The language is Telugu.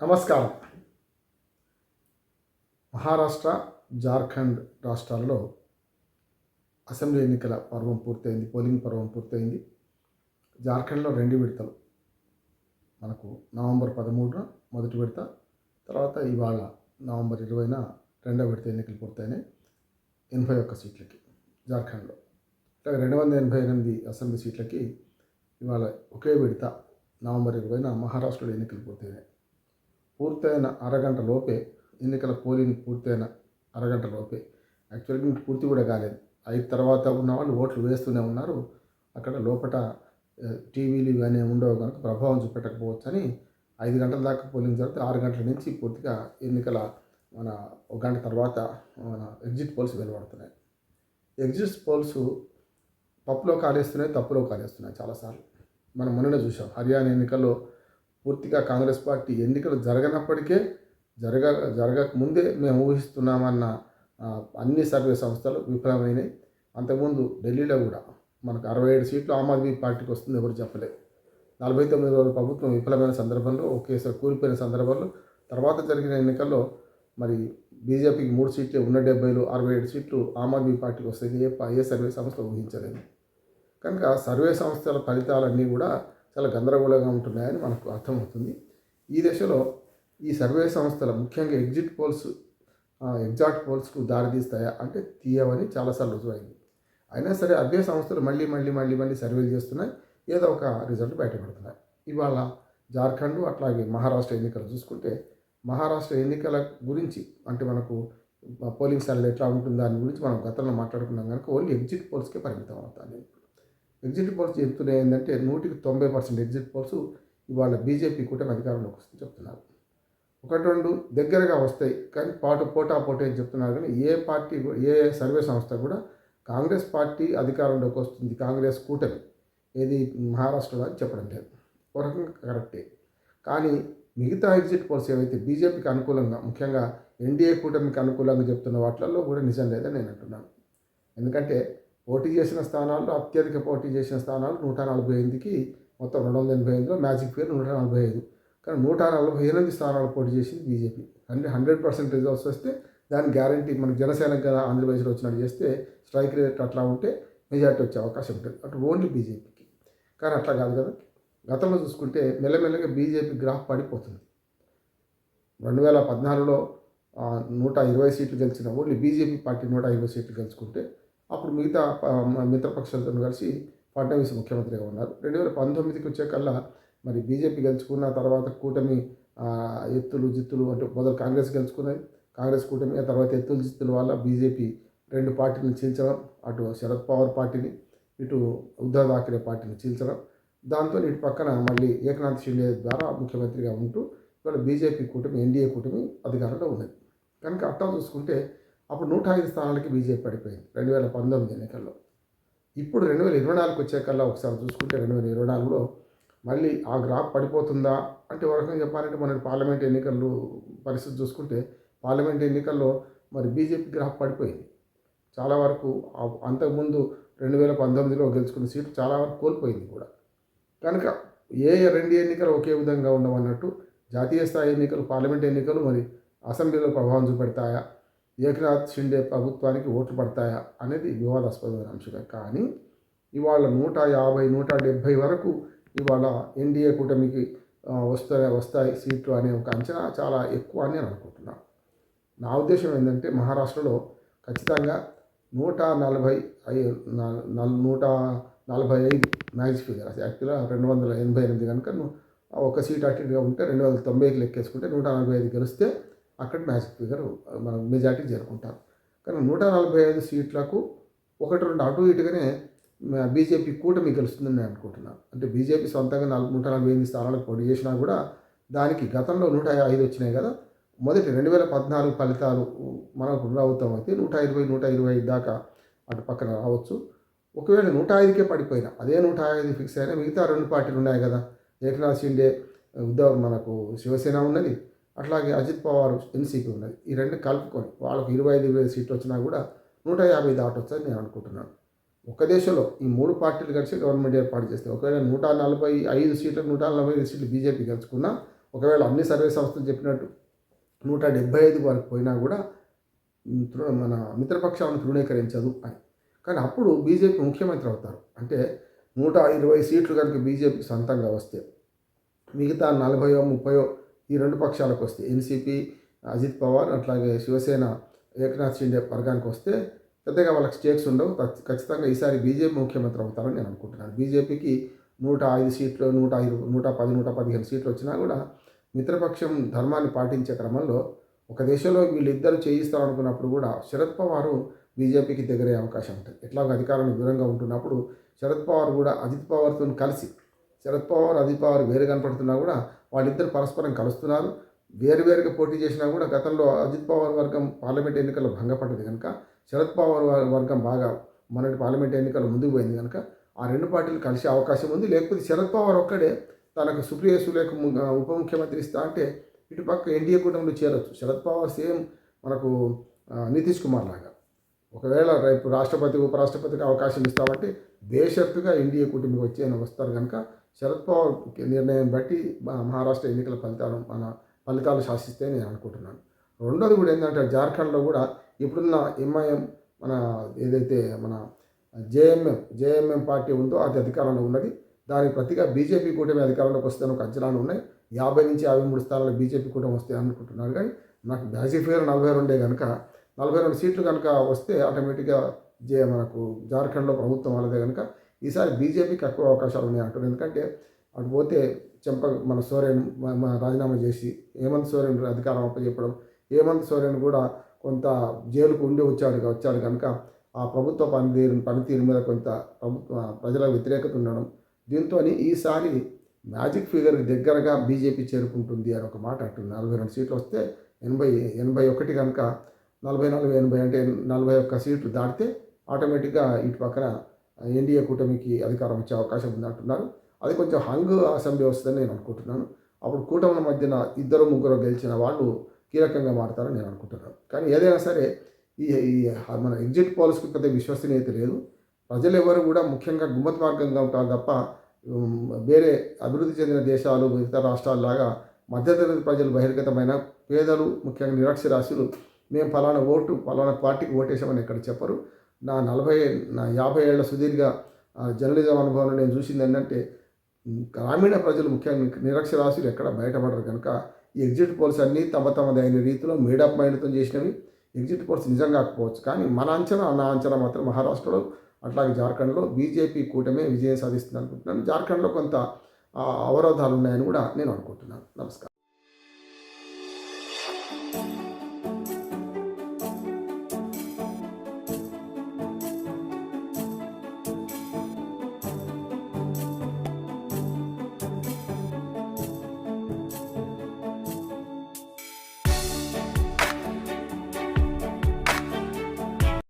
నమస్కారం. మహారాష్ట్ర జార్ఖండ్ రాష్ట్రాల్లో అసెంబ్లీ ఎన్నికల పర్వం పూర్తయింది పోలింగ్ పర్వం పూర్తయింది. జార్ఖండ్లో రెండు విడతలు. మనకు నవంబర్ పదమూడున మొదటి విడత తర్వాత ఇవాళ నవంబర్ ఇరవైన రెండవ విడత ఎన్నికలు పూర్తయినాయి ఎనభై ఒక్క సీట్లకి జార్ఖండ్లో. ఇలా రెండు వందల ఎనభై ఎనిమిది అసెంబ్లీ సీట్లకి ఇవాళ ఒకే విడత నవంబర్ ఇరవైన మహారాష్ట్రలో ఎన్నికలు పూర్తయినాయి. పూర్తయిన అరగంట లోపే ఎన్నికల పోలింగ్ పూర్తయిన అరగంట లోపే. యాక్చువల్గా ఇంక పూర్తి కూడా కాలేదు. అయిన తర్వాత ఉన్న వాళ్ళు ఓట్లు వేస్తూనే ఉన్నారు. అక్కడ లోపల టీవీలు ఇవన్నీ ఉండవు కనుక ప్రభావం చూపెట్టకపోవచ్చు అని ఐదు గంటల దాకా పోలింగ్ జరిగితే ఆరు గంటల నుంచి పూర్తిగా ఎన్నికల మన ఒక గంట తర్వాత మన ఎగ్జిట్ పోల్స్ వెలువడుతున్నాయి. ఎగ్జిట్ పోల్స్ పప్పులో కాలేస్తున్నాయి తప్పులో కాలేస్తున్నాయి చాలాసార్లు. మనం మొన్ననే చూసాం హర్యానా ఎన్నికల్లో పూర్తిగా కాంగ్రెస్ పార్టీ ఎన్నికలు జరగనప్పటికే జరగ జరగక ముందే మేము ఊహిస్తున్నామన్న అన్ని సర్వే సంస్థలు విఫలమైనవి అంతకుముందు ఢిల్లీలో కూడా మనకు అరవై ఏడు సీట్లు ఆమ్ ఆద్మీ పార్టీకి వస్తుంది ఎవరు చెప్పలేదు నలభై తొమ్మిది రోజుల ప్రభుత్వం విఫలమైన సందర్భంలో ఒకేసారి కూలిపోయిన సందర్భంలో తర్వాత జరిగిన ఎన్నికల్లో మరి బీజేపీకి మూడు సీట్లు ఉన్న డెబ్బైలు అరవై ఏడు సీట్లు ఆమ్ ఆద్మీ పార్టీకి వస్తాయి ఏ ఏ సర్వే సంస్థ ఊహించలేదు. కనుక సర్వే సంస్థల ఫలితాలన్నీ కూడా చాలా గందరగోళంగా ఉంటున్నాయని మనకు అర్థమవుతుంది. ఈ దశలో ఈ సర్వే సంస్థల ముఖ్యంగా ఎగ్జిట్ పోల్స్ ఎగ్జాక్ట్ పోల్స్కు దారితీస్తాయా అంటే తీయవని చాలాసార్లు రుజువైంది. అయినా సరే అవే సంస్థలు మళ్ళీ మళ్ళీ మళ్ళీ మళ్ళీ సర్వేలు చేస్తున్నాయి. ఏదో ఒక రిజల్ట్ బయటపడుతున్నాయి. ఇవాళ జార్ఖండ్ అట్లాగే మహారాష్ట్ర ఎన్నికలు చూసుకుంటే మహారాష్ట్ర ఎన్నికల గురించి అంటే మనకు పోలింగ్ సర్వే ఎట్లా ఉంటుంది దాని గురించి మనం గతంలో మాట్లాడుకున్నాం కనుక ఓన్లీ ఎగ్జిట్ పోల్స్కే పరిమితం అవుతాను నేను. ఎగ్జిట్ పోల్స్ చెప్తున్నాయి ఏంటంటే నూటికి తొంభై పర్సెంట్ ఎగ్జిట్ పోల్స్ ఇవాళ బీజేపీ కూటమి అధికారంలోకి వస్తుంది చెప్తున్నారు. ఒకటి రెండు దగ్గరగా వస్తాయి కానీ పాటు పోటా పోటీ అని చెప్తున్నారు. కానీ ఏ పార్టీ ఏ సర్వే సంస్థ కూడా కాంగ్రెస్ పార్టీ అధికారంలోకి వస్తుంది కాంగ్రెస్ కూటమి. ఏది మహారాష్ట్రలో అని చెప్పడం లేదు. ఒక రకంగా కరెక్టే. కానీ మిగతా ఎగ్జిట్ పోల్స్ ఏవైతే బీజేపీకి అనుకూలంగా ముఖ్యంగా ఎన్డీఏ కూటమికి అనుకూలంగా చెప్తున్న వాటిల్లో కూడా నిజం లేదని నేను అంటున్నాను. ఎందుకంటే పోటీ చేసిన స్థానాల్లో అత్యధిక పోటీ చేసిన స్థానాలు నూట నలభై ఎనిమిదికి మొత్తం రెండు వందల ఎనభై ఎనిమిదిలో మ్యాజిక్ ఫిగర్ నూట నలభై ఐదు. కానీ నూట నలభై ఎనిమిది స్థానాలు పోటీ చేసింది బీజేపీ. అంటే హండ్రెడ్ పర్సెంట్ రిజల్ట్స్ వస్తే దాని గ్యారంటీ మనకు జనసేనకు కదా ఆంధ్రప్రదేశ్లో వచ్చినట్టు చేస్తే స్ట్రైక్ రేట్ అట్లా ఉంటే మెజార్టీ వచ్చే అవకాశం ఉంటుంది. అటు ఓన్లీ బీజేపీకి. కానీ అట్లా కాదు కదా. గతంలో చూసుకుంటే మెల్లమెల్లగా బీజేపీ గ్రాఫ్ పడిపోతుంది. రెండు వేల పద్నాలుగులో నూట ఇరవై సీట్లు గెలిచిన ఓన్లీ బీజేపీ పార్టీ నూట ఇరవై సీట్లు గెలుచుకుంటే అప్పుడు మిగతా మిత్రపక్షాలతో కలిసి ఫడ్నవీస్ ముఖ్యమంత్రిగా ఉన్నారు. రెండు వేల పంతొమ్మిదికి వచ్చేకల్లా మరి బీజేపీ గెలుచుకున్న తర్వాత కూటమి ఎత్తులు జిత్తులు అంటే మొదలు కాంగ్రెస్ గెలుచుకున్నది. కాంగ్రెస్ కూటమి ఆ తర్వాత ఎత్తులు జిత్తుల వల్ల బీజేపీ రెండు పార్టీని చీల్చడం అటు శరద్ పవార్ పార్టీని ఇటు ఉద్ధవ్ ఠాక్రే పార్టీని చీల్చడం. దాంతో ఇటు పక్కన మళ్ళీ ఏకనాథ్ షిండే ద్వారా ముఖ్యమంత్రిగా ఉంటూ ఇవాళ బీజేపీ కూటమి ఎన్డీఏ కూటమి అధికారంలో ఉన్నది. కనుక అట్టా చూసుకుంటే అప్పుడు నూట ఐదు స్థానాలకి బీజేపీ పడిపోయింది రెండు వేల పంతొమ్మిది ఎన్నికల్లో. ఇప్పుడు రెండు వేల ఇరవై నాలుగు వచ్చేకల్లా ఒకసారి చూసుకుంటే రెండు వేల ఇరవై నాలుగులో మళ్ళీ ఆ గ్రాఫ్ పడిపోతుందా అంటే ఒక రకంగా చెప్పాలంటే మన పార్లమెంట్ ఎన్నికలు పరిస్థితి చూసుకుంటే పార్లమెంట్ ఎన్నికల్లో మరి బీజేపీ గ్రాఫ్ పడిపోయింది. చాలా వరకు అంతకుముందు రెండు వేల పంతొమ్మిదిలో గెలుచుకున్న సీట్లు చాలా వరకు కోల్పోయింది కూడా. కనుక ఏ రెండు ఎన్నికలు ఒకే విధంగా ఉండవన్నట్టు జాతీయ స్థాయి ఎన్నికలు పార్లమెంట్ ఎన్నికలు మరి అసెంబ్లీలో ప్రభావం చూపెడతాయా? ఏకనాథ్ షిండే ప్రభుత్వానికి ఓట్లు పడతాయా అనేది వివాదాస్పదమైన అంశమే. కానీ ఇవాళ నూట యాభై నూట డెబ్భై వరకు ఇవాళ ఎన్డీఏ కూటమికి వస్తాయి వస్తాయి సీట్లు అనే ఒక అంచనా చాలా ఎక్కువ అని నేను అనుకుంటున్నాను నా ఉద్దేశం ఏంటంటే మహారాష్ట్రలో ఖచ్చితంగా నూట నలభై ఐదు నూట నలభై ఐదు మ్యాజిక్ ఫిగర్ యాక్చువల్గా రెండు వందల ఎనభై ఎనిమిది కనుక ఒక సీట్ అటు ఉంటే రెండు వందల తొంభైకి లెక్కేసుకుంటే నూట నలభై ఐదు గెలిస్తే అక్కడ మ్యాజిక్ ఫిగర్ మన మెజార్టీ చేరుకుంటారు కానీ నూట నలభై ఐదు సీట్లకు ఒకటి రెండు అటు ఇటుగానే బీజేపీ కూటమి గెలుస్తుందని నేను అనుకుంటున్నాను. అంటే బీజేపీ సొంతంగా నాలుగు నూట నలభై ఎనిమిది స్థానాలకు పోటీ చేసినా కూడా దానికి గతంలో నూట ఐదు వచ్చినాయి కదా. మొదటి రెండు వేల పద్నాలుగు ఫలితాలు మనకు పునరావృతం అయితే నూట ఇరవై నూట ఇరవై ఐదు దాకా అటు పక్కన రావచ్చు. ఒకవేళ నూట ఐదుకే పడిపోయినా అదే నూట ఐదు ఫిక్స్ అయినా మిగతా రెండు పార్టీలు ఉన్నాయి కదా. ఏకనాథ్ షిండే ఉద్దవ్ మనకు శివసేన ఉన్నది. అట్లాగే అజిత్ పవార్ ఎన్సీపీ ఉన్నది. ఈ రెండు కలుపుకొని వాళ్ళకు ఇరవై ఐదు ఇరవై ఐదు సీట్లు వచ్చినా కూడా నూట యాభై దాటొచ్చని నేను అనుకుంటున్నాను. ఒక దేశంలో ఈ మూడు పార్టీలు కలిసి గవర్నమెంట్ ఏర్పాటు చేస్తే ఒకవేళ నూట నలభై ఐదు సీట్లకు నూట నలభై ఐదు సీట్లు బీజేపీ గెలుచుకున్నా ఒకవేళ అన్ని సర్వే సంస్థలు చెప్పినట్టు నూట డెబ్బై ఐదు వరకు పోయినా కూడా తృ- మన మిత్రపక్షాలను తృణీకరించదు అని. కానీ అప్పుడు బీజేపీ ముఖ్యమంత్రి అవుతారు. అంటే నూట ఇరవై సీట్లు కనుక బీజేపీ సొంతంగా వస్తే మిగతా నలభయో ముప్పయో ఈ రెండు పక్షాలకు వస్తే ఎన్సీపీ అజిత్ పవార్ అట్లాగే శివసేన ఏకనాథ్ షిండే వర్గానికి వస్తే పెద్దగా వాళ్ళకి స్టేక్స్ ఉండవు. ఖచ్చితంగా ఈసారి బీజేపీ ముఖ్యమంత్రి అవుతారని నేను అనుకుంటున్నాను. బీజేపీకి నూట ఐదు సీట్లు నూట ఐదు నూట పది నూట పదిహేను సీట్లు వచ్చినా కూడా మిత్రపక్షం ధర్మాన్ని పాటించే క్రమంలో ఒక దేశంలో వీళ్ళిద్దరు చేయిస్తారనుకున్నప్పుడు కూడా శరద్ పవారు బీజేపీకి దగ్గరయ్యే అవకాశం ఉంటుంది. ఎట్లాగో అధికారానికి దూరంగా ఉంటున్నప్పుడు శరద్ పవార్ కూడా అజిత్ పవార్తో కలిసి శరద్ పవార్ అజిత్ పవార్ వేరు కనపడుతున్నా కూడా వాళ్ళిద్దరు పరస్పరం కలుస్తున్నారు. వేరువేరుగా పోటీ చేసినా కూడా గతంలో అజిత్ పవార్ వర్గం పార్లమెంట్ ఎన్నికల్లో భంగపడ్డది కనుక శరద్ పవార్ వర్గం బాగా మొన్నటి పార్లమెంట్ ఎన్నికల్లో ముందుకు పోయింది కనుక ఆ రెండు పార్టీలు కలిసే అవకాశం ఉంది. లేకపోతే శరద్ పవార్ ఒక్కడే తనకు సుప్రియ సులేఖ ము- ఉప ముఖ్యమంత్రి ఇస్తా అంటే ఇటుపక్క ఎన్డీఏ కూటమిలో చేరొచ్చు. శరద్ పవార్ సేమ్ మనకు నితీష్ కుమార్ లాగా. ఒకవేళ రేపు రాష్ట్రపతి ఉపరాష్ట్రపతికి అవకాశం ఇస్తామంటే బేషరతుగా ఎన్డీఏ కూటమికి వచ్చి ఆయన వస్తారు కనుక శరద్ పవార్ నిర్ణయం బట్టి మహారాష్ట్ర ఎన్నికల ఫలితాలు మన ఫలితాలు శాసిస్తే నేను అనుకుంటున్నాను. రెండోది కూడా ఏంటంటే జార్ఖండ్లో కూడా ఇప్పుడున్న ఎంఐఎం మన ఏదైతే మన జేఎంఎం జేఎంఎం పార్టీ ఉందో అది అధికారంలో ఉన్నది. దానికి ప్రతిగా బీజేపీ కూటమి అధికారంలోకి వస్తే ఒక అంచనాలు ఉన్నాయి. యాభై నుంచి యాభై మూడు స్థానాలు బీజేపీ కూటమి వస్తాయి అనుకుంటున్నారు కానీ నాకు మ్యాజిక్ ఫిగర్ నలభై రెండే కనుక నలభై రెండు సీట్లు కనుక వస్తే ఆటోమేటిక్గా జే మనకు జార్ఖండ్లో ప్రభుత్వం వాళ్ళదే కనుక ఈసారి బీజేపీకి ఎక్కువ అవకాశాలు ఉన్నాయి అంటారు ఎందుకంటే అటు పోతే చెంప మన సోరెన్ రాజీనామా చేసి హేమంత్ సోరెన్ అధికారం అప్పచెప్పడం హేమంత్ సోరెన్ కూడా కొంత జైలుకు ఉండి వచ్చాడు వచ్చాడు కనుక ఆ ప్రభుత్వ పనితీరు పనితీరు మీద కొంత ప్రభుత్వ ప్రజల వ్యతిరేకత ఉండడం దీంతో ఈసారి మ్యాజిక్ ఫిగర్కి దగ్గరగా బీజేపీ చేరుకుంటుంది అని ఒక మాట అంటుంది నలభై రెండు సీట్లు వస్తే ఎనభై ఎనభై ఒకటి కనుక నలభై నాలుగు ఎనభై అంటే నలభై ఒక్క సీట్లు దాటితే ఆటోమేటిక్గా ఇటు పక్కన ఎన్డీఏ కూటమికి అధికారం వచ్చే అవకాశం ఉంది అంటున్నారు. అది కొంచెం హంగ్ అసెంబ్లీ వస్తుందని నేను అనుకుంటున్నాను. అప్పుడు కూటమి మధ్యన ఇద్దరు ముగ్గురు గెలిచిన వాళ్ళు కీలకంగా మారుతారని నేను అనుకుంటున్నాను. కానీ ఏదైనా సరే ఈ ఈ మన ఎగ్జిట్ పోల్స్కి పెద్ద విశ్వసనీయత లేదు. ప్రజలు ఎవరు కూడా ముఖ్యంగా గుమ్మత్ మార్గంగా ఉంటారు తప్ప వేరే అభివృద్ధి చెందిన దేశాలు ఇతర రాష్ట్రాల్లాగా మధ్యతరగతి ప్రజలు బహిర్గతమైన పేదలు ముఖ్యంగా నిరక్షరాస్యులు మేము ఫలానా ఓటు ఫలానా పార్టీకి ఓటేసామని ఎక్కడ చెప్పరు. నా నలభై నా యాభై ఏళ్ళ సుదీర్ఘ జర్నలిజం అనుభవంలో నేను చూసింది ఏంటంటే గ్రామీణ ప్రజలు ముఖ్యంగా నిరక్షరాశులు ఎక్కడ బయటపడరు కనుక ఈ ఎగ్జిట్ పోల్స్ అన్నీ తమ తమదైన రీతిలో మేడప్ మైండ్తో చేసినవి. ఎగ్జిట్ పోల్స్ నిజం కాకపోవచ్చు కానీ మన అంచనా నా అంచనా మాత్రం మహారాష్ట్రలో అట్లాగే జార్ఖండ్లో బీజేపీ కూటమే విజయం సాధిస్తుంది అనుకుంటున్నాను జార్ఖండ్లో కొంత ఆ, అవరోధాలు ఉన్నాయని కూడా నేను అనుకుంటున్నాను. నమస్కారం.